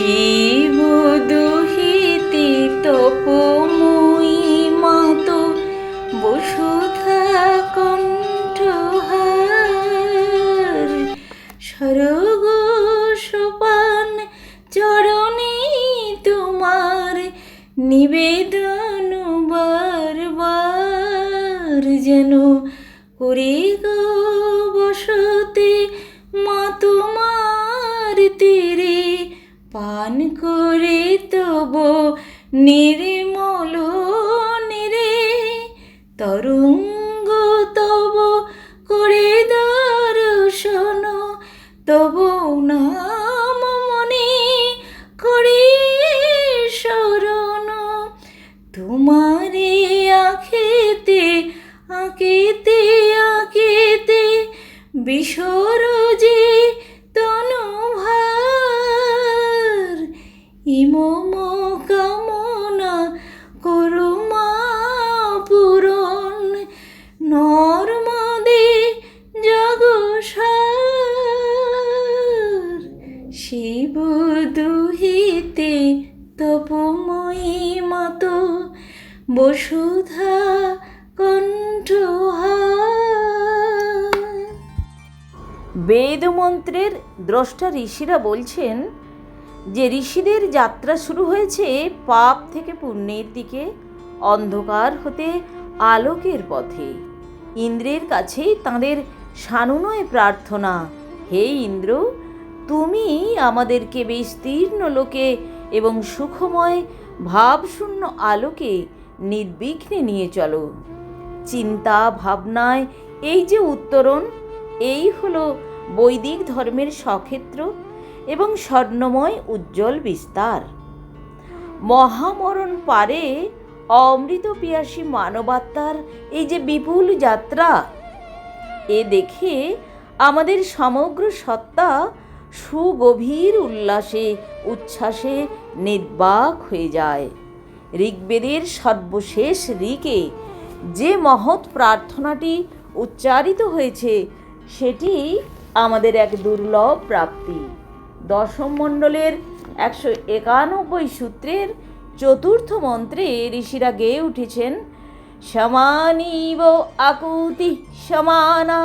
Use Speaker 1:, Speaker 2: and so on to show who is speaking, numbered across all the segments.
Speaker 1: শিব দুহিতে তপময়ী মাতো বসুধা কণ্ঠহার স্বর্গ সোপান চরণে তোমার নিবেদন বারবার যেন তব নির্মল নিরে, তরুঙ্গ তব করে দর্শন, তব নাম মনে করে শরণ। তোমারে আখেতে আঁকেতে আঁকেতে বিসর যে ইমম কামনা করো মা পূরণ। নর্মদে জগসার শিব দুহিতে তপময়ী মত, বসুধা
Speaker 2: বেদমন্ত্রের দ্রষ্টা ঋষিরা বলছেন যে ঋষিদের যাত্রা শুরু হয়েছে পাপ থেকে পুণ্যের দিকে, অন্ধকার হতে আলোকের পথে। ইন্দ্রের কাছে তাঁদের সানুনয় প্রার্থনা, হে ইন্দ্র, তুমি আমাদেরকে বিস্তীর্ণ লোকে এবং সুখময়, ভাবশূন্য আলোকে নির্বিঘ্নে নিয়ে চলো। চিন্তা ভাবনায় এই যে উত্তরণ, এই হলো বৈদিক ধর্মের সক্ষেত্র। এবং স্বর্ণময় উজ্জ্বল বিস্তার। মহামরণ পারে অমৃত পিয়াসী মানবাত্মার এই যে বিপুল যাত্রা, এ দেখে আমাদের সমগ্র সত্তা সুগভীর উল্লাসে, উচ্ছ্বাসে নির্বাক হয়ে যায়। ঋগ্বেদের সর্বশেষ ঋকে যে মহৎ প্রার্থনাটি উচ্চারিত হয়েছে, সেটি আমাদের এক দুর্লভ প্রাপ্তি। দশম মণ্ডলের একশো একানব্বই সূত্রের চতুর্থ মন্ত্রে ঋষিরা গেয়ে উঠেছেন, সমানীব আকুতি সমানা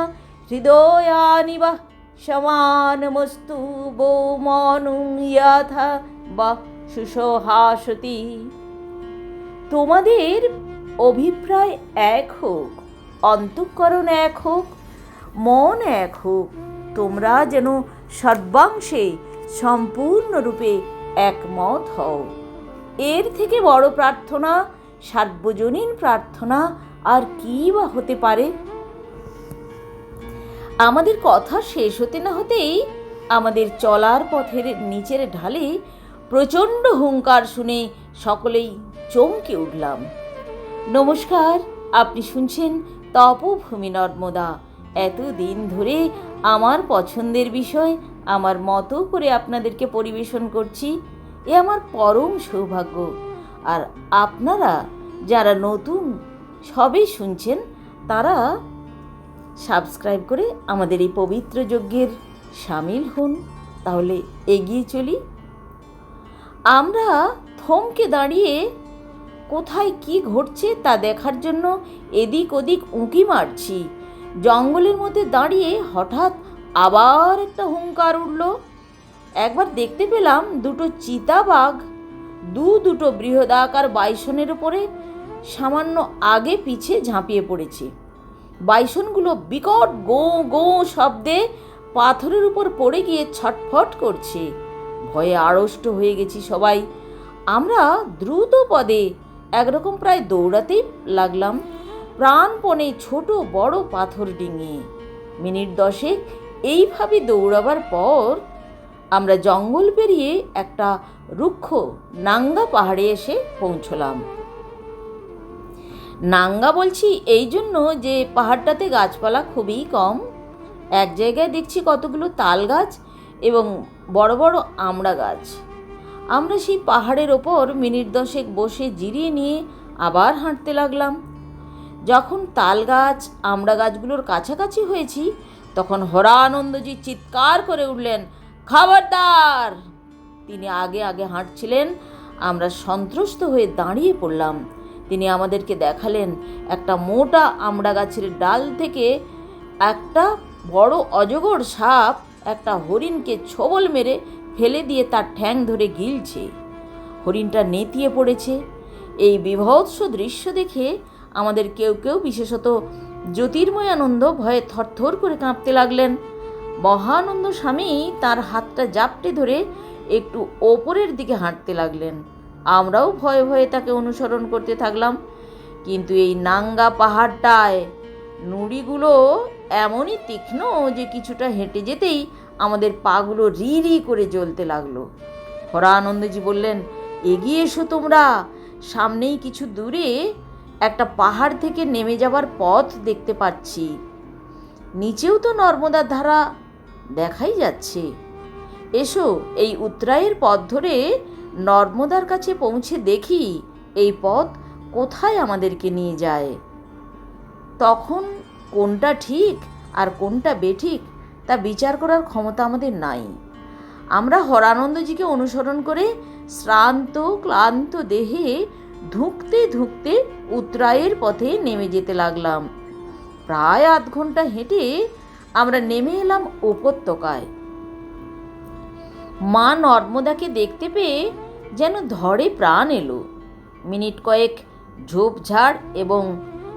Speaker 2: হৃদয়ানি বা সমানমস্তু বো মনু যথা বা সুসহাসতি। তোমাদের অভিপ্রায় এক হোক, অন্তঃকরণ এক হোক, মন এক হোক, তোমরা যেন সর্বাংশে সম্পূর্ণরূপে একমত হও। এর থেকে বড় প্রার্থনা, সার্বজনীন প্রার্থনা আর কী বা হতে পারে? আমাদের কথা শেষ হতে না হতেই আমাদের চলার পথের নিচের ঢালে প্রচণ্ড হুঙ্কার শুনে সকলেই চমকে উঠলাম। নমস্কার, আপনি শুনছেন তপভূমি নর্মদা। এতদিন ধরে আমার পছন্দের বিষয় আমার মতো করে আপনাদেরকে পরিবেশন করছি। এ আমার পরম সৌভাগ্য। আর আপনারা যারা নতুন সবে শুনছেন, তারা সাবস্ক্রাইব করে আমাদের এই পবিত্র যজ্ঞের সামিল হন। তাহলে এগিয়ে চলি। আমরা থমকে দাঁড়িয়ে কোথায় কি ঘটছে তা দেখার জন্য এদিক ওদিক উঁকি মারছি। জঙ্গলের মধ্যে দাঁড়িয়ে হঠাৎ আবার একটা হুঙ্কার উঠল। একবার দেখতে পেলাম দুটো চিতাবাঘ, দু দুটো বৃহদাকার বাইসনের ওপরে সামান্য আগে পিছে ঝাঁপিয়ে পড়েছে। বাইসনগুলো বিকট গো গো শব্দে পাথরের উপর পড়ে গিয়ে ছটফট করছে। ভয়ে আড়ষ্ট হয়ে গেছি সবাই। আমরা দ্রুত পদে একরকম প্রায় দৌড়াতেই লাগলাম। প্রাণপণে ছোট বড় পাথর ডিঙিয়ে। মিনিট দশেক এইভাবে দৌড়াবার পর আমরা জঙ্গল পেরিয়ে একটা রুক্ষ নাঙ্গা পাহাড়ে এসে পৌঁছলাম। নাঙ্গা বলছি এই জন্য যে পাহাড়টাতে গাছপালা খুবই কম। এক জায়গায় দেখছি কতগুলো তাল গাছ এবং বড় বড় আমড়া গাছ। আমরা সেই পাহাড়ের ওপর মিনিট দশেক বসে জিরিয়ে নিয়ে আবার হাঁটতে লাগলাম। যখন তাল গাছ আমড়া গাছগুলোর কাছাকাছি হয়েছি তখন হরানন্দজি চিৎকার করে উঠলেন, খবরদার! তিনি আগে আগে হাঁটছিলেন, আমরা সন্ত্রস্ত হয়ে দাঁড়িয়ে পড়লাম। তিনি আমাদেরকে দেখালেন, একটা মোটা আমড়া গাছের ডাল থেকে একটা বড় অজগর সাপ একটা হরিণকে ছোবল মেরে ফেলে দিয়ে তার ঠ্যাং ধরে গিলছে। হরিণটা নেতিয়ে পড়েছে। এই বিভৎস দৃশ্য দেখে আমাদের কেউ কেউ বিশেষত জ্যোতির্ময় আনন্দ ভয়ে থরথর করে কাঁপতে লাগলেন। মহানন্দ স্বামী তার হাতটা জাপটে ধরে একটু ওপরের দিকে হাঁটতে লাগলেন। আমরাও ভয়ে ভয়ে তাকে অনুসরণ করতে থাকলাম। কিন্তু এই নাঙ্গা পাহাড়টায় নুড়িগুলো এমনই তীক্ষ্ণ যে কিছুটা হেঁটে যেতেই আমাদের পাগুলো রি রি করে জ্বলতে লাগল। হরানন্দজি বললেন, এগিয়ে এসো তোমরা। সামনেই কিছু দূরে একটা পাহাড় থেকে নেমে যাবার পথ দেখতে পাচ্ছি। নিচেও তো নর্মদার ধারা দেখাই যাচ্ছে। এসো এই উত্তরায়ের পথ ধরে নর্মদার কাছে পৌঁছে দেখি এই পথ কোথায় আমাদেরকে নিয়ে যায়। তখন কোনটা ঠিক আর কোনটা বেঠিক তা বিচার করার ক্ষমতা আমাদের নাই। আমরা হরানন্দজিকে অনুসরণ করে শ্রান্ত, ক্লান্ত দেহে ধুঁকতে ধুঁকতে উত্তরায়ের পথে নেমে যেতে লাগলাম। প্রায় আধ ঘণ্টা হেঁটে আমরা নেমে এলাম উপত্যকায়। মা নর্মদাকে দেখতে পেয়ে যেন ধরে প্রাণ এলো। মিনিট কয়েক ঝোপঝাড় এবং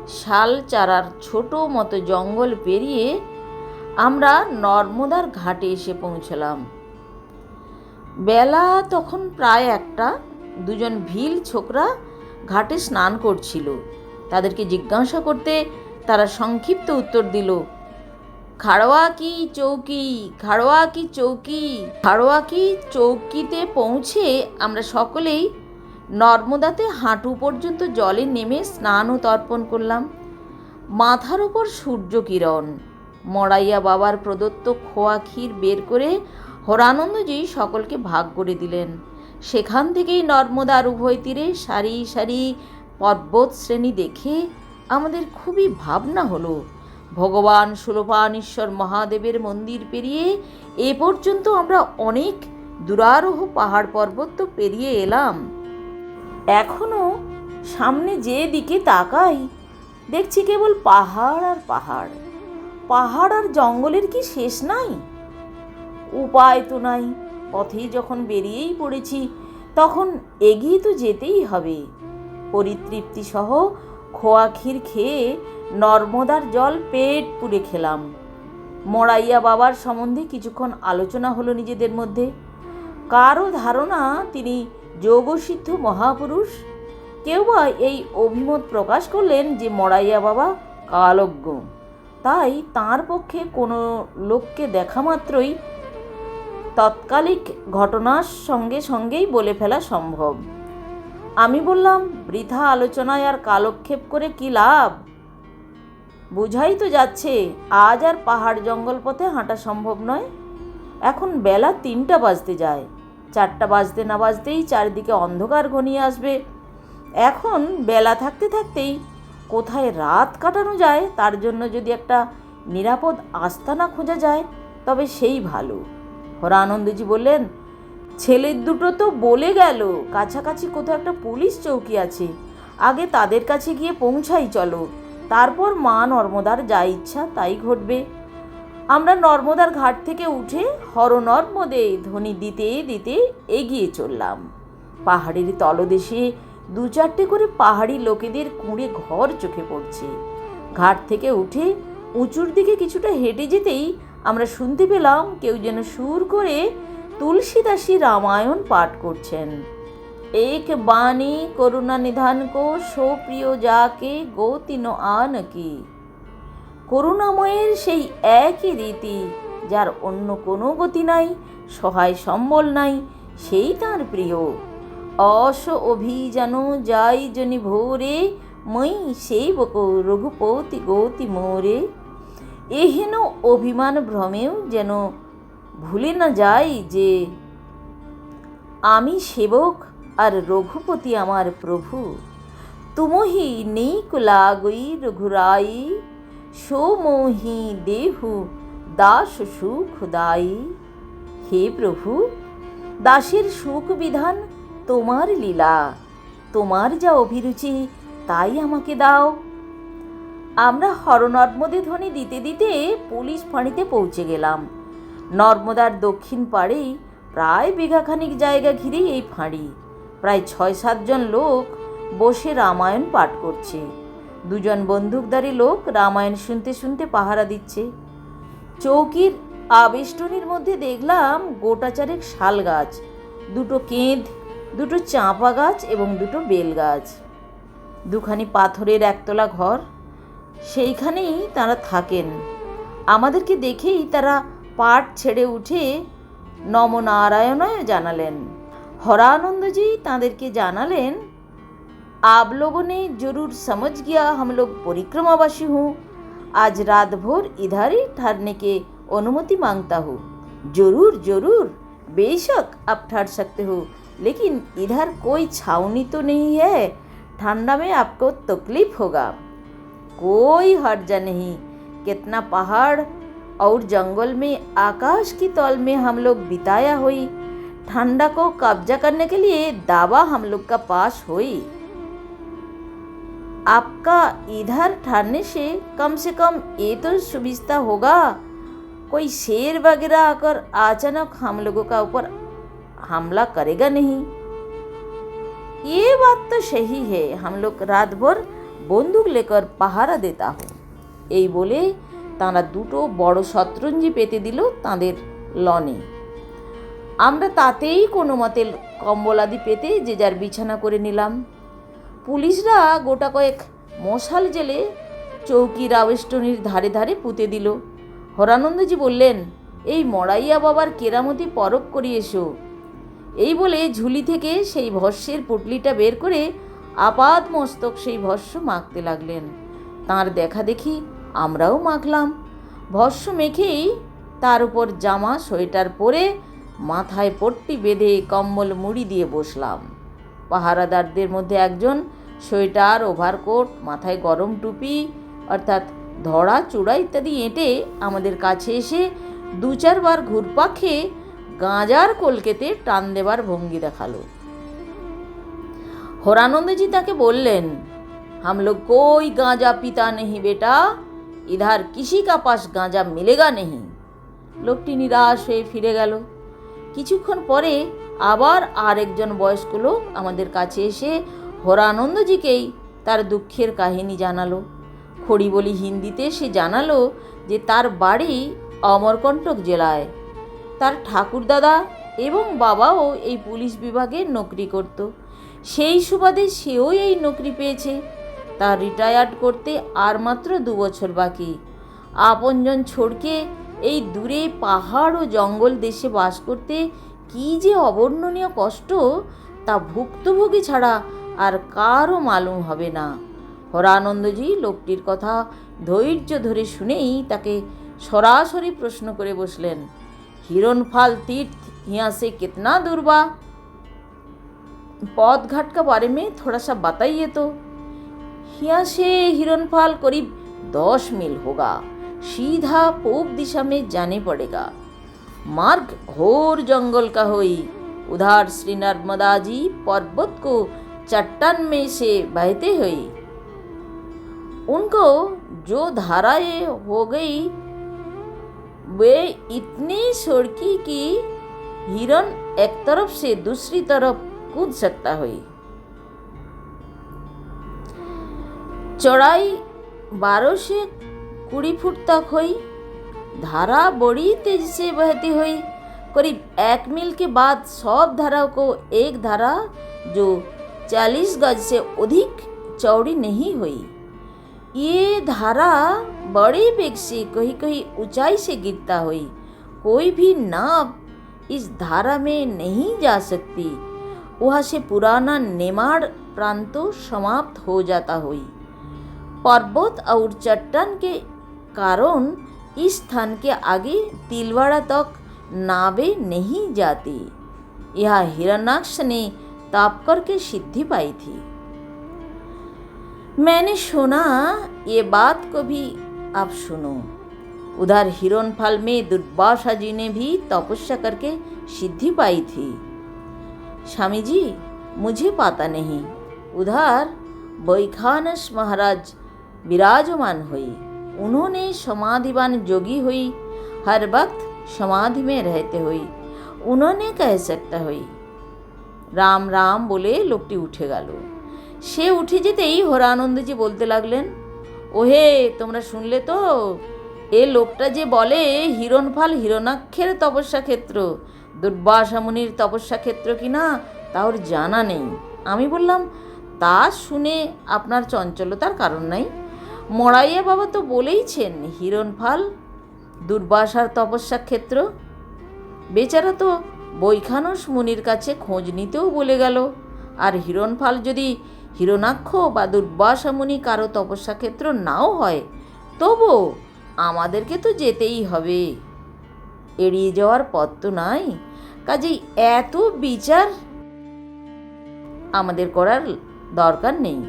Speaker 2: শাল চারার ছোট মতো জঙ্গল পেরিয়ে আমরা নর্মদার ঘাটে এসে পৌঁছলাম। বেলা তখন প্রায় একটা। দুজন ভিল ছোকরা ঘাটে স্নান করছিল। তাদেরকে জিজ্ঞাসা করতে তারা সংক্ষিপ্ত উত্তর দিল খাড়োয়া কি চৌকি? খাড়োয়া কি চৌকি? খাড়োয়া কি চৌকিতে পৌঁছে আমরা সকলেই নর্মদাতে হাঁটু পর্যন্ত জলে নেমে স্নান ও তর্পণ করলাম। মাথার ওপর সূর্য কিরণ, মড়াইয়া বাবার প্রদত্ত খোয়া ক্ষীর বের করে হরানন্দজি সকলকে ভাগ করে দিলেন। সেখান থেকেই নর্মদার উভয় তীরে সারি সারি পর্বত শ্রেণি দেখে আমাদের খুবই ভাবনা হলো। ভগবান সুলভানেশ্বর মহাদেবের মন্দির পেরিয়ে এ পর্যন্ত আমরা অনেক দুরারোহ পাহাড় পর্বত তো পেরিয়ে এলাম। এখনও সামনে যে দিকে তাকাই, দেখছি কেবল পাহাড় আর পাহাড়। পাহাড় আর জঙ্গলের কি শেষ নাই? উপায় তো নাই। পথেই যখন বেরিয়েই পড়েছি, তখন এগিয়ে তো যেতেই হবে। পরিতৃপ্তি সহ খোয়া ক্ষীর খেয়ে নর্মদার জল পেট পুড়ে খেলাম। মড়াইয়া বাবার সম্বন্ধে কিছুক্ষণ আলোচনা হলো নিজেদের মধ্যে। কারও ধারণা, তিনি যোগসিদ্ধ মহাপুরুষ। কেউ বা এই অভিমত প্রকাশ করলেন যে মড়াইয়া বাবা কালজ্ঞ। তাই তার পক্ষে কোনো লোককে দেখা মাত্রই তৎকালিক ঘটনার সঙ্গে সঙ্গেই বলে ফেলা সম্ভব। আমি বললাম, বৃথা আলোচনায় আর কালক্ষেপ করে কি লাভ? বোঝাই তো যাচ্ছে, আজ আর পাহাড় জঙ্গল পথে হাঁটা সম্ভব নয়। এখন বেলা তিনটা বাজতে যায়। চারটা বাজতে না বাজতেই চারিদিকে অন্ধকার ঘনিয়ে আসবে। এখন বেলা থাকতে থাকতেই কোথায় রাত কাটানো যায়, তার জন্য যদি একটা নিরাপদ আস্তানা খোঁজা যায়, তবে সেই ভালো। হরানন্দজি বললেন, ছেলের দুটো তো বলে গেল, কাছাকাছি কোথাও একটা পুলিশ চৌকি আছে। আগে তাদের কাছে গিয়ে পৌঁছাই চলো, তারপর মা নর্মদার যা ইচ্ছা তাই ঘটবে। আমরা নর্মদার ঘাট থেকে উঠে হর নর্মদে ধ্বনি দিতে দিতে এগিয়ে চললাম। পাহাড়ের তলদেশে দু চারটে করে পাহাড়ি লোকেদের কুঁড়ে ঘর চোখে পড়ছে। ঘাট থেকে উঠে উঁচুর দিকে কিছুটা হেঁটে যেতেই আমরা শুনতে পেলাম কেউ যেন সুর করে তুলসীদাসী রামায়ণ পাঠ করছেন। এক বাণী করুণা নিধান কো প্রিয় যাকে গৌতিন আন কি। করুণাময়ের সেই একই রীতি, যার অন্য কোনো গতি নাই, সহায় সম্বল নাই, সেই তার প্রিয়। অস অভিযান যাই জনি ভোরে, মই সেই বক রঘুপতি গৌতি মোরে। এহেন অভিমান ভ্রমেও যেন ভুলে না যাই যে আমি সেবক আর রঘুপতি আমার প্রভু। তুমহি নেই কুলাগই রঘুরাই, সোমহি দেহু দাস সুখদায়ী হে প্রভু, দাসের সুখ বিধান তোমার লীলা, তোমার যা অভিরুচি তাই আমাকে দাও। আমরা হরনর্মদে ধ্বনি দিতে দিতে পুলিশ ফাঁড়িতে পৌঁছে গেলাম। নর্মদার দক্ষিণ পাড়েই প্রায় বিঘাখানিক জায়গা ঘিরেই এই ফাঁড়ি। প্রায় ছয় সাতজন লোক বসে রামায়ণ পাঠ করছে। দুজন বন্দুকধারী লোক রামায়ণ শুনতে শুনতে পাহারা দিচ্ছে। চৌকির আবেষ্টনীর মধ্যে দেখলাম গোটা চারেক শাল গাছ, দুটো কেঁদ দুটো চাঁপা গাছ এবং দুটো বেল গাছ। দুখানি পাথরের একতলা ঘর সেইখানেই তারা থাকেন আমাদেরকে দেখেই তারা পাট ছেড়ে উঠে নমনারায়ণায় জানালেন হরানন্দজি তাদেরকে জানালেন आप लोगों ने जरूर समझ गया हम लोग परिक्रमावासी हूँ आज रात भर इधर ही ठहरने के अनुमति मांगता हूँ जरूर जरूर बेशक आप ठहर सकते हो लेकिन इधर कोई छावनी तो नहीं है ठंडा में आपको तकलीफ होगा कोई हर्जा नहीं। कितना पहाड़ और जंगल में, आकाश की तौल में हम लोग बिताया हुई। ठंडा को कब्जा करने के लिए दावा हम लोग का पास हुई। आपका इधर ठहरने से कम से कम ये तो सुविधा होगा। कोई शेर वगैरह आकर अचानक हम लोगों का ऊपर हमला करेगा नहीं। ये बात तो सही है। हम लोग रात भर বন্দুক লেকর পাহারা দেতা হো এই বলে তাঁরা দুটো বড় শতরঞ্জি পেতে দিল তাঁদের লনে। আমরা তাতেই কোনো মতে কম্বলাদি পেতে যে যার বিছানা করে নিলাম। পুলিশরা গোটা কয়েক মশাল জেলে চৌকির আবেষ্টনীর ধারে ধারে পুঁতে দিল। হরানন্দজি বললেন, এই মড়াইয়া বাবার কেরামতি পরক করি এসো এই বলে ঝুলি থেকে সেই ভস্যের পুটলিটা বের করে আপাদ মস্তক সেই ভস্য মাখতে লাগলেন। তার দেখা দেখি আমরাও মাখলাম। ভস্য মেখেই তার উপর জামা, সোয়েটার পরে মাথায় পট্টি বেঁধে কম্বল মুড়ি দিয়ে বসলাম। পাহারাদারদের মধ্যে একজন সোয়েটার, ওভারকোট, মাথায় গরম টুপি, অর্থাৎ ধড়া চূড়া ইত্যাদি এঁটে আমাদের কাছে এসে দু চারবার ঘুরপাক খেয়ে গাঁজার কলকেতে টান দেবার ভঙ্গি দেখাল। होरानंद जी ताके बोललेन हम लोग कोई गांजा पीता नहीं बेटा इधर किसी का पास गांजा मिलेगा नहीं লোকটি নিরাশ হয়ে ফিরে গেল কিছুক্ষণ পরে আবার আরেকজন বয়স্ক লোক আমাদের কাছে এসে হরানন্দজিকেই তার দুঃখের কাহিনী জানালো খড়ি বলি হিন্দিতে সে জানালো যে তার বাড়ি অমরকণ্টক জেলায় তার ঠাকুরদাদা এবং বাবাও এই পুলিশ বিভাগে নকরি করতো সেই সুবাদে সেও এই নকরি পেয়েছে। তা রিটায়ার্ড করতে আর মাত্র দু বছর বাকি। আপনজন ছড়কে এই দূরে পাহাড় ও জঙ্গল দেশে বাস করতে কি যে অবর্ণনীয় কষ্ট, তা ভুক্তভোগী ছাড়া আর কারও মালুম হবে না। হরানন্দজি লোকটির কথা ধৈর্য ধরে শুনেই তাকে সরাসরি প্রশ্ন করে বসলেন, হিরণফাল তীর্থ হিয়াসে সে দুর্বা? बा पौध घाट का बारे में थोड़ा सा बताइए तो। यहाँ से हिरनफाल करीब दस मील होगा। सीधा पूब दिशा में जाने पड़ेगा। मार्ग घोर जंगल का हुई। उधर श्री नर्मदा जी पर्वत को चट्टान में से बहते हुई। उनको जो धाराएँ हो गई, वे इतनी सड़की की हिरन एक तरफ़ से दूसरी तरफ़ कूद सकता हुई चौड़ाई बारह से कुड़ी फुट तक हुई धारा बड़ी तेज से बहती हुई करीब एक मील के बाद सब धाराओं को एक धारा जो चालीस गज से अधिक चौड़ी नहीं हुई ये धारा बड़े बेग से कहीं कहीं ऊंचाई से गिरता हुई कोई भी नाव इस धारा में नहीं जा सकती। वहाँ से पुराना नेमाड़ प्रांतो समाप्त हो जाता हुई। पर्वत और चट्टान के कारण इस स्थान के आगे तिलवाड़ा तक नावे नहीं जाती। यह हिरणाक्ष ने ताप करके सिद्धि पाई थी। मैंने सुना, ये बात को भी आप सुनो। उधर हिरनफाल में दुर्वासा जी ने भी तपस्या करके सिद्धि पाई थी। स्वामी जी मुझे पता नहीं उधर बैखानस महाराज विराजमान हुई उन्होंने समाधिवान जोगी हुई हर वक्त समाधि में रहते हुई उन्होंने कह सकता हुई রাম রাম বলে লোকটি উঠে গেল সে উঠে যেতেই হরানন্দজি বলতে লাগলেন ওহে তোমরা শুনলে তো এ লোকটা যে বলে হিরণফাল হিরণাক্ষের তপস্যা ক্ষেত্র দুর্বাসা মুনির তপস্যা ক্ষেত্র কিনা তা ওর জানা নেই। আমি বললাম, তা শুনে আপনার চঞ্চলতার কারণ নাই। মড়াইয়া বাবা তো বলেইছেন হিরণফাল দুর্বাসার তপস্যা ক্ষেত্র বেচারা তো বৈখানস মুনির কাছে খোঁজ নিতেও বলে গেল। আর হিরণফাল যদি হিরণাক্ষ বা দুর্বাসা মুনি কারও তপস্যা ক্ষেত্র নাও হয়, তবু আমাদেরকে তো যেতেই হবে। এড়িয়ে যাওয়ার পথ তো নাই। কাজেই এত বিচার আমাদের করার দরকার নেই।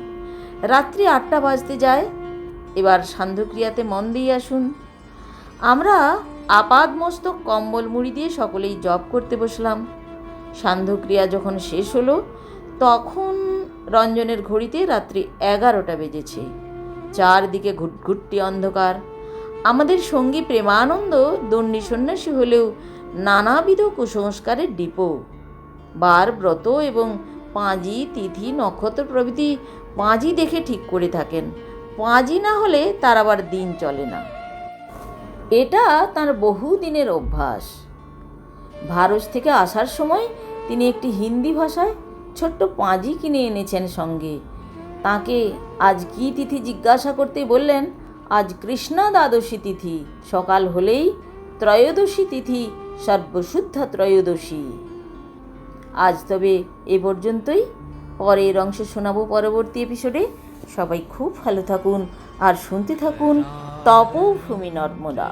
Speaker 2: রাত্রি আটটা বাজতে যায়, এবার সান্ধ্যক্রিয়াতে মন দিয়ে আসুন। আমরা আপাদমস্তক কম্বল মুড়ি দিয়ে সকলেই জব করতে বসলাম। সান্ধ্যক্রিয়া যখন শেষ হলো, তখন রঞ্জনের ঘড়িতে রাত্রি এগারোটা বেজেছে। চারদিকে ঘুটঘুটটি অন্ধকার। আমাদের সঙ্গী প্রেমানন্দ দণ্ডী সন্ন্যাসী হলেও নানাবিধ কুসংস্কারের ডিপো। বার ব্রত এবং পাঁজি, তিথি, নক্ষত্র প্রভৃতি পাঁজি দেখে ঠিক করে থাকেন। পাঁজি না হলে তার আবার দিন চলে না। এটা তার বহু দিনের অভ্যাস। ভারত থেকে আসার সময় তিনি একটি হিন্দি ভাষায় ছোট্ট পাঁজি কিনে এনেছেন সঙ্গে। তাকে আজ কী তিথি জিজ্ঞাসা করতে বললেন, আজ কৃষ্ণা দ্বাদশী তিথি। সকাল হলেই ত্রয়োদশী তিথি সর্বশুদ্ধ ত্রয়োদশী আজ তবে এ পর্যন্তই। পরের অংশ শোনাবো পরবর্তী এপিসোডে। সবাই খুব ভালো থাকুন আর শুনতে থাকুন তপভূমি নর্মদা।